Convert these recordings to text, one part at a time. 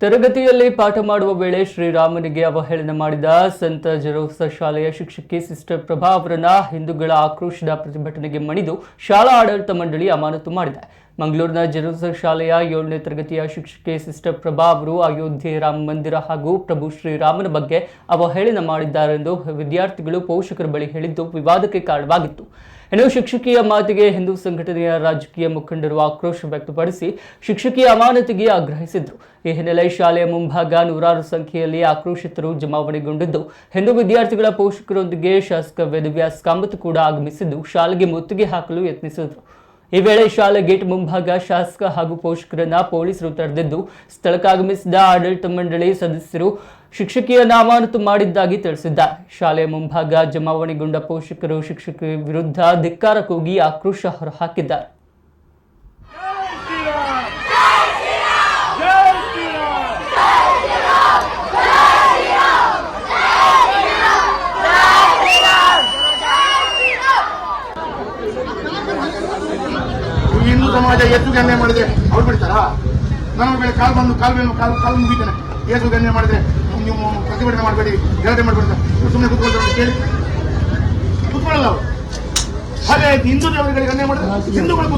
ತರಗತಿಯಲ್ಲಿ ಪಾಠ ಮಾಡುವ ವೇಳೆ ಶ್ರೀರಾಮನಿಗೆ ಅವಹೇಳನ ಮಾಡಿದ ಸಂತ ಜರೋಸ ಶಾಲೆಯ ಶಿಕ್ಷಕಿ ಸಿಸ್ಟರ್ ಪ್ರಭಾ ಅವರನ್ನ ಹಿಂದೂಗಳ ಆಕ್ರೋಶದ ಪ್ರತಿಭಟನೆಗೆ ಮಣಿದು ಶಾಲಾ ಆಡಳಿತ ಮಂಡಳಿ ಅಮಾನತು ಮಾಡಿದೆ. ಮಂಗಳೂರಿನ ಜರೋಸ ಶಾಲೆಯ ಏಳನೇ ತರಗತಿಯ ಶಿಕ್ಷಕಿ ಸಿಸ್ಟರ್ ಪ್ರಭಾ ಅವರು ಅಯೋಧ್ಯೆ ರಾಮ ಮಂದಿರ ಹಾಗೂ ಪ್ರಭು ಶ್ರೀರಾಮನ ಬಗ್ಗೆ ಅವಹೇಳನ ಮಾಡಿದ್ದಾರೆಂದು ವಿದ್ಯಾರ್ಥಿಗಳು ಪೋಷಕರ ಬಳಿ ಹೇಳಿದ್ದು ವಿವಾದಕ್ಕೆ ಕಾರಣವಾಗಿತ್ತು. ಇನ್ನು ಶಿಕ್ಷಕಿಯ ಮಾತಿಗೆ ಹಿಂದೂ ಸಂಘಟನೆಯ ರಾಜಕೀಯ ಮುಖಂಡರು ಆಕ್ರೋಶ ವ್ಯಕ್ತಪಡಿಸಿ ಶಿಕ್ಷಕಿಯ ಅಮಾನತಿಗೆ ಆಗ್ರಹಿಸಿದ್ರು. ಈ ಹಿನ್ನೆಲೆ ಶಾಲೆಯ ಮುಂಭಾಗ ನೂರಾರು ಸಂಖ್ಯೆಯಲ್ಲಿ ಆಕ್ರೋಶಿತರು ಜಮಾವಣೆಗೊಂಡಿದ್ದು, ಹಿಂದೂ ವಿದ್ಯಾರ್ಥಿಗಳ ಪೋಷಕರೊಂದಿಗೆ ಶಾಸಕ ವೇದವ್ಯಾಸ್ ಕಾಮತ್ ಕೂಡ ಆಗಮಿಸಿದ್ದು, ಶಾಲೆಗೆ ಮುತ್ತಿಗೆ ಹಾಕಲು ಯತ್ನಿಸಿದರು. ಈ ವೇಳೆ ಶಾಲೆ ಗೇಟ್ ಮುಂಭಾಗ ಶಾಸಕ ಹಾಗೂ ಪೋಷಕರನ್ನ ಪೊಲೀಸರು ತಡೆದಿದ್ದು ಸ್ಥಳಕ್ಕಾಗಮಿಸಿದ ಆಡಳಿತ ಮಂಡಳಿ ಸದಸ್ಯರು ಶಿಕ್ಷಕಿಯ ನಾಮಾನತು ಮಾಡಿದ್ದಾಗಿ ತಿಳಿಸಿದ್ದಾರೆ. ಶಾಲೆಯ ಮುಂಭಾಗ ಜಮಾವಣೆಗೊಂಡ ಪೋಷಕರು ಶಿಕ್ಷಕಿಯ ವಿರುದ್ಧ ಧಿಕ್ಕಾರ ಕೂಗಿ ಆಕ್ರೋಶ ಹೊರಹಾಕಿದ್ದಾರೆ. ಸಮಾಜ ಎತ್ತು ಗಣ್ಯ ಮಾಡಿದ್ರೆ ಅವ್ರು ಬಿಡ್ತಾರಾ? ನನ್ನ ಮೇಲೆ ಕಾಲ್ ಬಂದು, ಕಾಲ್ ಮೇಲೆ ಕಾಲ್ ಕಾಲ್ ಮುಗಿತಾನೆ. ಏಸು ಗಣ್ಯ ಮಾಡಿದ್ರೆ ನೀವು ಪ್ರತಿಭಟನೆ ಮಾಡಬೇಡಿ, ಗಲಾಟೆ ಮಾಡಬೇಡಿ ಸುಮ್ಮನೆ ಕೂತ್ಕೊಳ್ತಾರೆ ಕೇಳಿ ಕೂತ್ಕೊಳ್ಳಲ್ಲ ಅವರು. ಹಿಂದೂ ದೇವರುಗಳಿಗೆ ಗಣ್ಯ ಮಾಡಿದ್ರೆ ಹಿಂದೂಗಳು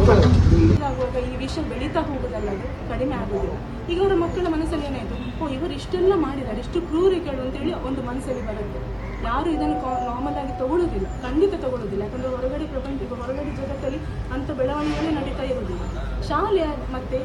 ಈ ವಿಷಯ ಬೆಳೀತಾ ಹೋಗುದಲ್ಲ ಕಡಿಮೆ ಆಗುದಿಲ್ಲ. ಈಗ ಅವರ ಮಕ್ಕಳ ಮನಸ್ಸಲ್ಲಿ ಏನಾಯ್ತು? ಓ, ಇವರು ಇಷ್ಟೆಲ್ಲ ಮಾಡಿದ್ದಾರೆ, ಇಷ್ಟು ಕ್ರೂರಿಗಳು ಅಂತೇಳಿ ಒಂದು ಮನಸ್ಸಲ್ಲಿ ಬರುತ್ತೆ. ಯಾರು ಇದನ್ನು ನಾರ್ಮಲ್ ಆಗಿ ತಗೊಳ್ಳೋದಿಲ್ಲ ಖಂಡಿತ ತಗೊಳ್ಳೋದಿಲ್ಲ ಯಾಕಂದ್ರೆ ಹೊರಗಡೆ ಪ್ರಪಂಚ ಹೊರಗಡೆ ಜಗತ್ತಲ್ಲಿ ಅಂತ ಬೆಳವಣಿಗೆ ಇರೋದಿಲ್ಲ ಶಾಲೆ ಮತ್ತೆ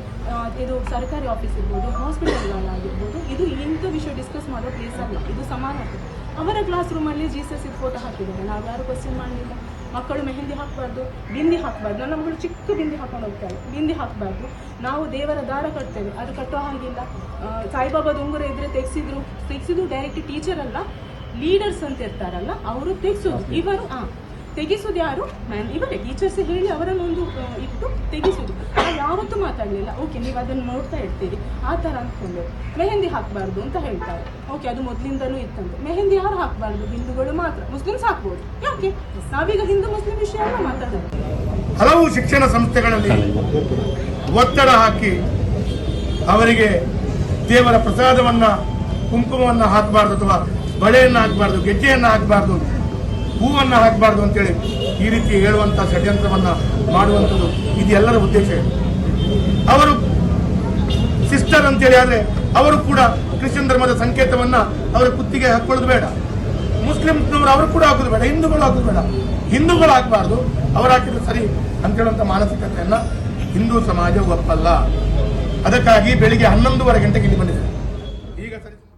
ಇದು ಸರ್ಕಾರಿ ಆಫೀಸ್ ಇರ್ಬೋದು ಹಾಸ್ಪಿಟಲ್ಗಳಾಗಿರ್ಬೋದು ಇದು ಇಂಥ ವಿಷಯ ಡಿಸ್ಕಸ್ ಮಾಡೋ ಪ್ಲೇಸ್ ಅಲ್ಲ. ಇದು ಸಮಾನತೆ ಅವರ ಕ್ಲಾಸ್ ರೂಮಲ್ಲಿ ಜೀಸಸ್ ಇದು ಫೋಟೋ ಹಾಕಿದ್ದಾರೆ. ನಾವು ಯಾರು ಕ್ವಶನ್ ಮಾಡಲಿಲ್ಲ. ಮಕ್ಕಳು ಮೆಹಂದಿ ಹಾಕಬಾರ್ದು ಬಿಂದಿ ಹಾಕಬಾರ್ದು. ನನ್ನ ಮಗಳು ಚಿಕ್ಕ ಬಿಂದಿ ಹಾಕೊಂಡು ಹೋಗ್ತಾಳೆ. ಬಿಂದಿ ಹಾಕಬಾರ್ದು. ನಾವು ದೇವರ ದಾರ ಕಟ್ತೇವೆ. ಅದು ಕಟ್ಟೋ ಹಾಗಿಲ್ಲ. ಸಾಯಿಬಾಬಾ ಸಾಯಿಬಾಬಾದ ಉಂಗುರ ಇದ್ರೆ ತೆಗೆಸಿದ್ರು. ತೆಗ್ಸಿದ್ರು ಡೈರೆಕ್ಟ್ ಟೀಚರ್ ಅಲ್ಲ. ಲೀಡರ್ಸ್ ಅಂತ ಇರ್ತಾರಲ್ಲ ಅವರು ತೆಗೆಸೋದು. ಇವರು ಹಾಂ ತೆಗೆಸೋದು ಯಾರು? ಮ್ಯಾನ್ ಇವರೇ. ಟೀಚರ್ಸ್ ಹೇಳಿ ಅವರನ್ನು ಒಂದು ಆ, ಇಟ್ಟು ತೆಗಿಸೋದು. ಯಾವತ್ತೂ ಮಾತಾಡಲಿಲ್ಲ. ಓಕೆ ನೀವು ಅದನ್ನು ನೋಡ್ತಾ ಇರ್ತೀರಿ. ಆ ಥರ ಅಂದ್ಕೊಂಡು ಮೆಹಂದಿ ಹಾಕಬಾರ್ದು ಅಂತ ಹೇಳ್ತಾರೆ. ಓಕೆ ಅದು ಮೊದಲಿಂದಲೂ ಇತ್ತಂತೆ. ಮೆಹಂದಿ ಯಾರು ಹಾಕಬಾರ್ದು? ಹಿಂದೂಗಳು ಮಾತ್ರ. ಮುಸ್ಲಿಮ್ಸ್ ಹಾಕ್ಬೋದು. ಯಾಕೆ ನಾವೀಗ ಹಿಂದೂ ಮುಸ್ಲಿಂ ವಿಷಯ ಮಾತಾಡೋದು ಹಲವು ಶಿಕ್ಷಣ ಸಂಸ್ಥೆಗಳಲ್ಲಿ ಒತ್ತಡ ಹಾಕಿ ಅವರಿಗೆ ದೇವರ ಪ್ರಸಾದವನ್ನ, ಕುಂಕುಮವನ್ನ ಹಾಕಬಾರ್ದು ಅಥವಾ ಬಳೆಯನ್ನ ಹಾಕಬಾರ್ದು, ಗೆಜ್ಜೆಯನ್ನ ಹಾಕಬಾರ್ದು, ಹೂವನ್ನ ಹಾಕಬಾರ್ದು ಅಂತೇಳಿ ಈ ರೀತಿ ಹೇಳುವಂತ ಷಡ್ಯಂತ್ರವನ್ನ ಮಾಡುವಂಥದ್ದು ಇದೆಲ್ಲರ ಉದ್ದೇಶ ಉದ್ದೇಶ. ಅವರು ಸಿಸ್ಟರ್ ಅಂತೇಳಿ ಆದ್ರೆ ಅವರು ಕೂಡ ಕ್ರಿಶ್ಚಿಯನ್ ಧರ್ಮದ ಸಂಕೇತವನ್ನ ಅವರ ಕುತ್ತಿಗೆ ಹಾಕೊಳ್ಳೋದು ಬೇಡ. ಮುಸ್ಲಿಮ್ನವರು ಅವರು ಕೂಡ ಹಾಕೋದು ಬೇಡ. ಹಿಂದೂಗಳು ಹಾಕೋದು ಬೇಡ. ಹಿಂದೂಗಳು ಹಾಕಬಾರ್ದು ಅವರು ಹಾಕಿದ್ರೆ ಸರಿ ಅಂತ ಹೇಳುವಂತ ಮಾನಸಿಕತೆಯನ್ನ ಹಿಂದೂ ಸಮಾಜ ಒಪ್ಪಲ್ಲ. ಅದಕ್ಕಾಗಿ ಬೆಳಿಗ್ಗೆ ಹನ್ನೊಂದುವರೆ ಗಂಟೆಗೆ ಇಲ್ಲಿ ಬಂದಿದೆ